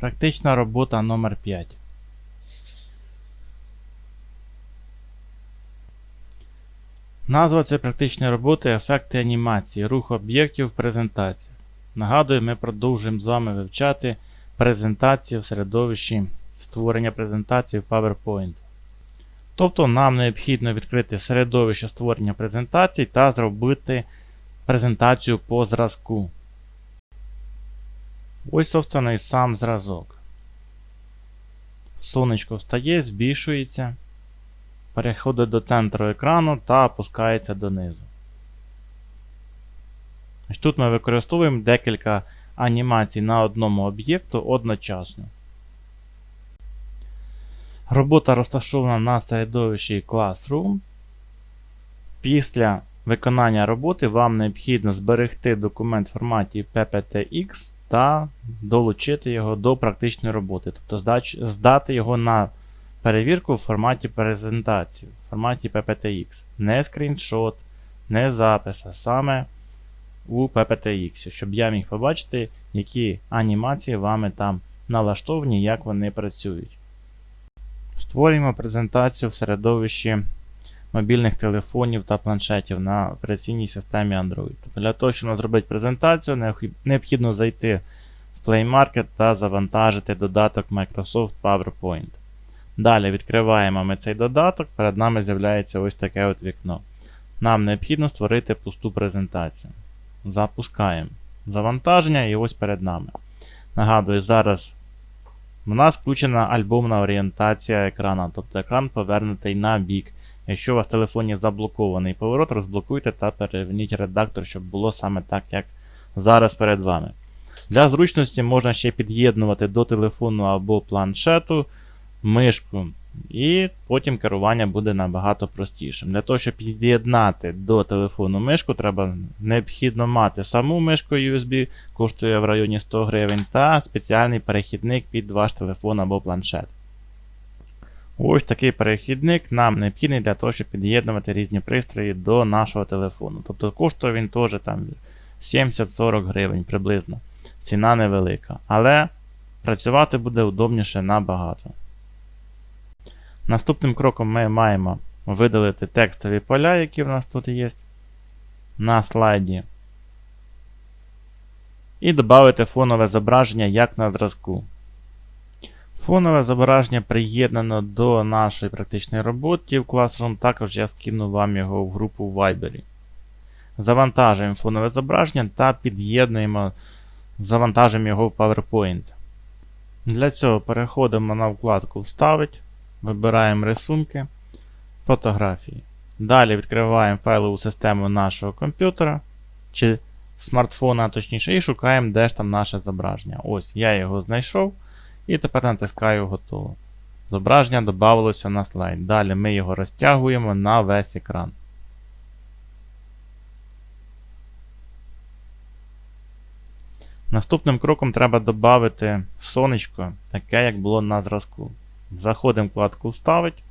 Практична робота номер 5 Назва цієї практичної роботи ефекти анімації, рух об'єктів в презентаціях. Нагадую, ми продовжуємо з вами вивчати презентацію в середовищі створення презентації в PowerPoint. Тобто нам необхідно відкрити середовище створення презентацій та зробити презентацію по зразку. Ось, собственно, і сам зразок. Сонечко встає, збільшується, переходить до центру екрану та опускається донизу. Ось Тут ми використовуємо декілька анімацій на одному об'єкту одночасно. Робота розташована на середовищі Classroom. Після виконання роботи вам необхідно зберегти документ в форматі PPTX та долучити його до практичної роботи, тобто здати його на перевірку в форматі презентації, в форматі PPTX. Не скріншот, не запис, а саме у PPTX, щоб я міг побачити, які анімації вами там налаштовані, як вони працюють. Створюємо презентацію в середовищі мобільних телефонів та планшетів на операційній системі Android. Для того, щоб зробити презентацію, необхідно зайти в Play Market та завантажити додаток Microsoft PowerPoint. Далі відкриваємо ми цей додаток, перед нами з'являється ось таке от вікно. Нам необхідно створити пусту презентацію. Запускаємо завантаження і ось перед нами. Нагадую, зараз у нас включена альбомна орієнтація екрана, тобто екран повернутий на бік. Якщо у вас в телефоні заблокований поворот, розблокуйте та переверніть редактор, щоб було саме так, як зараз перед вами. Для зручності можна ще під'єднувати до телефону або планшету мишку, і потім керування буде набагато простішим. Для того, щоб під'єднати до телефону мишку, треба необхідно мати саму мишку USB, коштує в районі 100 гривень, та спеціальний перехідник під ваш телефон або планшет. Ось такий перехідник нам необхідний для того, щоб під'єднувати різні пристрої до нашого телефону. Тобто коштує він теж там 70-40 гривень приблизно. Ціна невелика. Але працювати буде удобніше набагато. Наступним кроком ми маємо видалити текстові поля, які в нас тут є на слайді. І додати фонове зображення як на зразку. Фонове зображення приєднано до нашої практичної роботи в Classroom, також я скину вам його в групу в Viber. Завантажуємо фонове зображення та під'єднуємо, завантажуємо його в PowerPoint. Для цього переходимо на вкладку Вставить, вибираємо рисунки, фотографії. Далі відкриваємо файлову систему нашого комп'ютера чи смартфона, точніше, і шукаємо, де ж там наше зображення. Ось, я його знайшов. І тепер натискаю готово. Зображення додавалося на слайд. Далі ми його розтягуємо на весь екран. Наступним кроком треба додати сонечко, таке, як було на зразку. Заходимо в вкладку Вставить.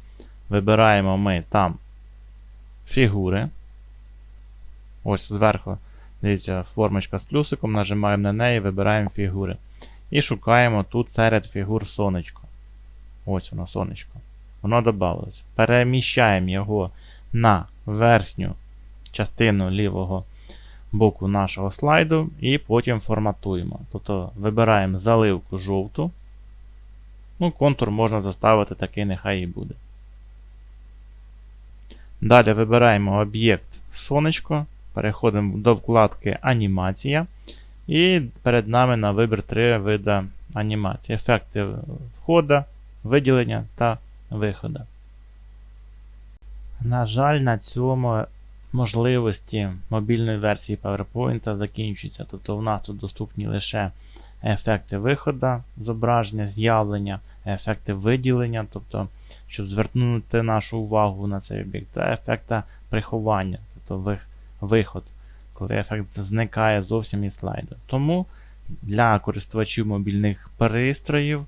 Вибираємо ми там фігури. Ось зверху, дивіться, формочка з плюсиком, нажимаємо на неї, вибираємо фігури. І шукаємо тут серед фігур сонечко. Ось воно сонечко. Воно додавалось. Переміщаємо його на верхню частину лівого боку нашого слайду і потім форматуємо. Тобто вибираємо заливку жовту. Ну, контур можна заставити такий, нехай і буде. Далі вибираємо об'єкт сонечко. Переходимо до вкладки Анімація. І перед нами на вибір три види анімації. Ефекти входу, виділення та виходу. На жаль, на цьому можливості мобільної версії PowerPoint закінчуються. Тобто в нас тут доступні лише ефекти виходу, зображення, з'явлення, ефекти виділення, тобто, щоб звернути нашу увагу на цей об'єкт, та ефекти приховання, тобто виход коли ефект зникає зовсім із слайду. Тому для користувачів мобільних пристроїв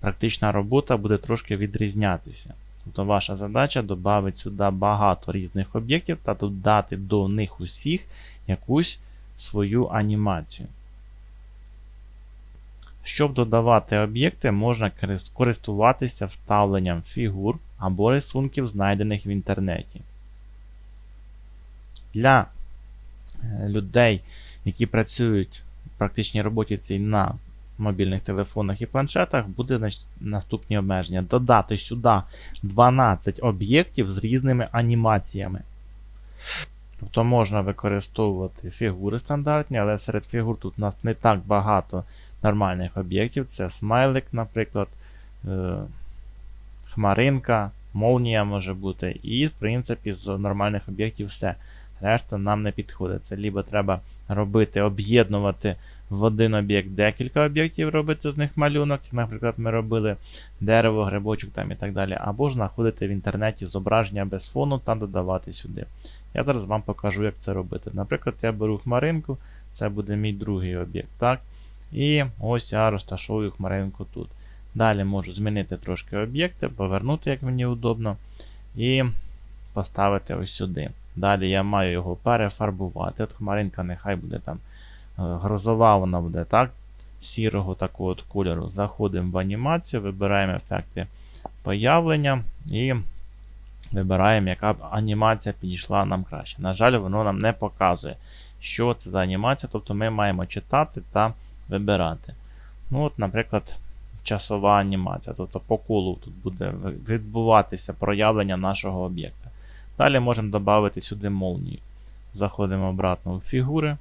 практична робота буде трошки відрізнятися. Тобто ваша задача додати сюди багато різних об'єктів та додати до них усіх якусь свою анімацію. Щоб додавати об'єкти, можна користуватися вставленням фігур або рисунків, знайдених в інтернеті. Для людей, які працюють в практичній роботі цій на мобільних телефонах і планшетах, буде наступні обмеження. Додати сюди 12 об'єктів з різними анімаціями. Тобто можна використовувати фігури стандартні, але серед фігур тут у нас не так багато нормальних об'єктів. Це смайлик, наприклад, е, хмаринка, молнія може бути. І, в принципі, з нормальних об'єктів все. Решта нам не підходить. Це либо треба робити, об'єднувати в один об'єкт декілька об'єктів, робити з них малюнок. Наприклад, ми робили дерево, грибочок там і так далі. Або ж знаходити в інтернеті зображення без фону та додавати сюди. Я зараз вам покажу, як це робити. Наприклад, я беру хмаринку, це буде мій другий об'єкт. так? І ось я розташовую хмаринку тут. Далі можу змінити трошки об'єкти, повернути, як мені удобно, і поставити ось сюди. Далі я маю його перефарбувати. От хмаринка нехай буде там е, грозова, вона буде так, сірого такого от кольору. Заходимо в анімацію, вибираємо ефекти появлення і вибираємо, яка б анімація підійшла нам краще. На жаль, воно нам не показує, що це за анімація, тобто ми маємо читати та вибирати. Ну, от, Наприклад, часова анімація, тобто по колу тут буде відбуватися проявлення нашого об'єкта. Далі можемо додати сюди молнію. Заходимо обратно у фігури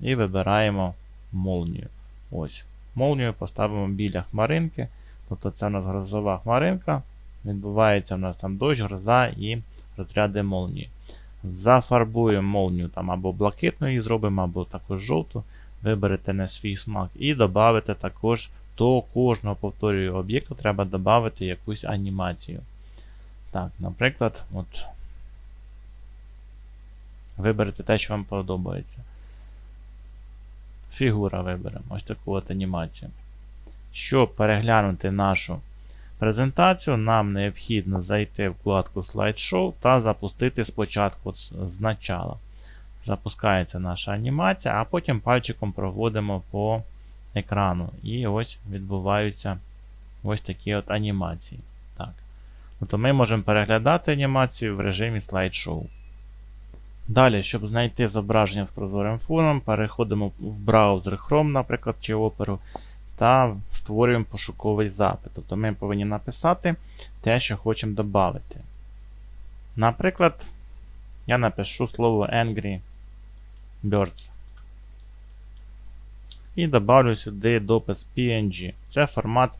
і вибираємо молнію. Ось. Молнію поставимо біля хмаринки. Тобто це у нас грозова хмаринка. Відбувається у нас там дощ, гроза і розряди молнії. Зафарбуємо молнію там або блакитною зробимо, або також жовту. Виберете на свій смак. І додати також до кожного повторюю об'єкту треба додати якусь анімацію. Так, наприклад, от виберете те, що вам подобається. Фігура виберемо. Ось таку от анімацію. Щоб переглянути нашу презентацію, нам необхідно зайти в вкладку Slideshow та запустити спочатку з начала. Запускається наша анімація, а потім пальчиком проводимо по екрану. І ось відбуваються ось такі от анімації. Так. Тобто ми можемо переглядати анімацію в режимі слайд-шоу. Далі, щоб знайти зображення з прозорим фоном, переходимо в браузер Chrome, наприклад, чи Opera, та створюємо пошуковий запит. Тобто ми повинні написати те, що хочемо додати. Наприклад, я напишу слово Angry Birds. І добавлю сюди допис PNG. Це формат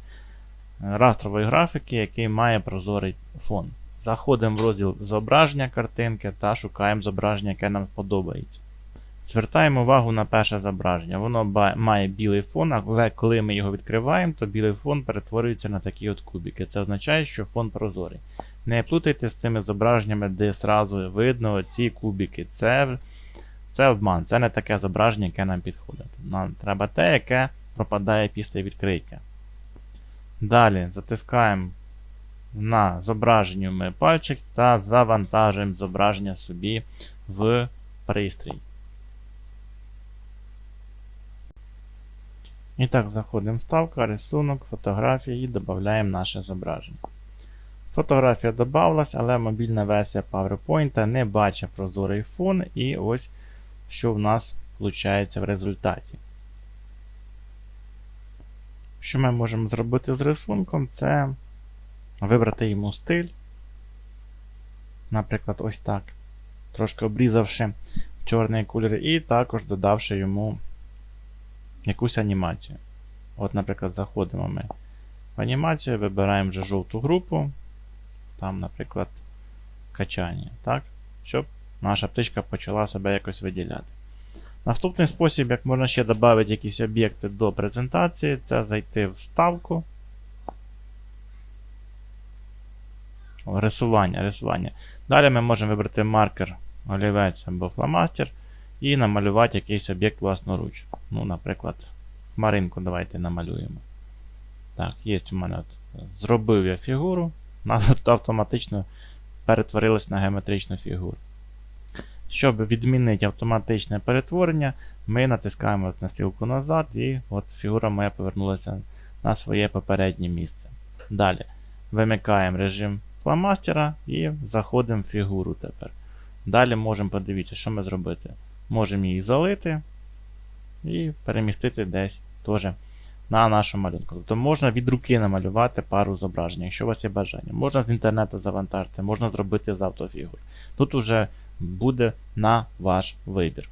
растрової графіки, який має прозорий фон. Заходимо в розділ зображення картинки та шукаємо зображення, яке нам подобається. Звертаємо увагу на перше зображення. Воно має білий фон, але коли ми його відкриваємо, то білий фон перетворюється на такі от кубики. Це означає, що фон прозорий. Не плутайте з цими зображеннями, де зразу видно ці кубики. Це це обман, це не таке зображення, яке нам підходить. Нам треба те, яке пропадає після відкриття. Далі затискаємо на зображенню ми пальчик та завантажуємо зображення собі в пристрій. І так, заходимо в вставка, рисунок, фотографії і додаємо наше зображення. Фотографія додавалась, але мобільна версія PowerPoint не бачить прозорий фон, і ось що в нас виходить в результаті. Що ми можемо зробити з рисунком, це вибрати йому стиль. Наприклад, ось так. Трошки обрізавши чорний кольор, і також додавши йому якусь анімацію. От, наприклад, заходимо ми в анімацію, вибираємо вже жовту групу. Там, наприклад, качання. так? Щоб наша птичка почала себе якось виділяти. Наступний спосіб, як можна ще додати якісь об'єкти до презентації, це зайти в вставку. Рисування. рисування. Далі ми можемо вибрати маркер, олівець або фломастер і намалювати якийсь об'єкт власноруч. Ну, Наприклад, хмаринку давайте намалюємо. Так, є у мене от, зробив я фігуру, вона автоматично перетворилась на геометричну фігуру. Щоб відмінити автоматичне перетворення, ми натискаємо на стрілку назад і от фігура моя повернулася на своє попереднє місце. Далі вимикаємо режим фломастера і заходимо в фігуру тепер. Далі можемо подивитися, що ми зробити. Можемо її залити і перемістити десь теж на нашу малюнку. Тобто можна від руки намалювати пару зображень, якщо у вас є бажання. Можна з інтернету завантажити, можна зробити з автофігур. Тут уже буде на ваш вибір.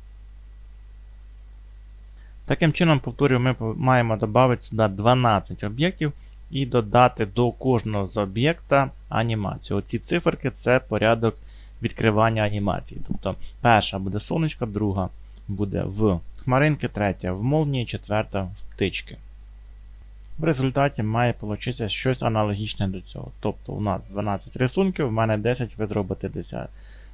Таким чином, повторюю, ми маємо додати сюди 12 об'єктів і додати до кожного з об'єкта анімацію. Оці циферки це порядок відкривання анімації. Тобто перша буде сонечко, друга буде в хмаринки, третя в молнії, четверта в птички. В результаті має получитися щось аналогічне до цього. Тобто у нас 12 рисунків, в мене 10, ви зробите 10,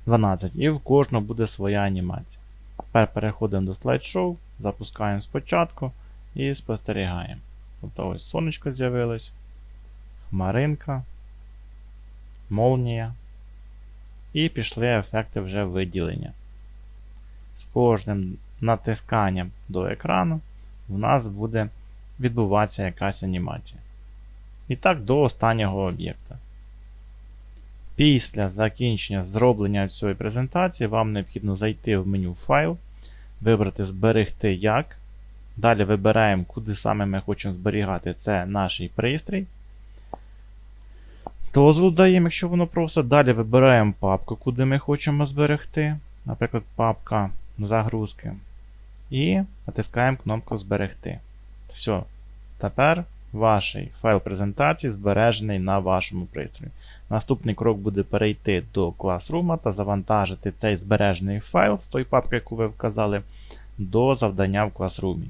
12. І в кожного буде своя анімація. Тепер переходимо до слайд-шоу, запускаємо спочатку і спостерігаємо. Тобто ось сонечко з'явилось, хмаринка, молнія. І пішли ефекти вже виділення. З кожним натисканням до екрану в нас буде відбуватися якась анімація. І так до останнього об'єкта. Після закінчення зроблення цієї презентації вам необхідно зайти в меню Файл, вибрати Зберегти як. Далі вибираємо, куди саме ми хочемо зберігати це наш пристрій. Дозвіл даємо, якщо воно просто. Далі вибираємо папку, куди ми хочемо зберегти. Наприклад, папка загрузки. І натискаємо кнопку Зберегти. Все. Тепер ваш файл презентації збережений на вашому пристрої. Наступний крок буде перейти до Classroom та завантажити цей збережений файл з тої папки, яку ви вказали, до завдання в Classroom.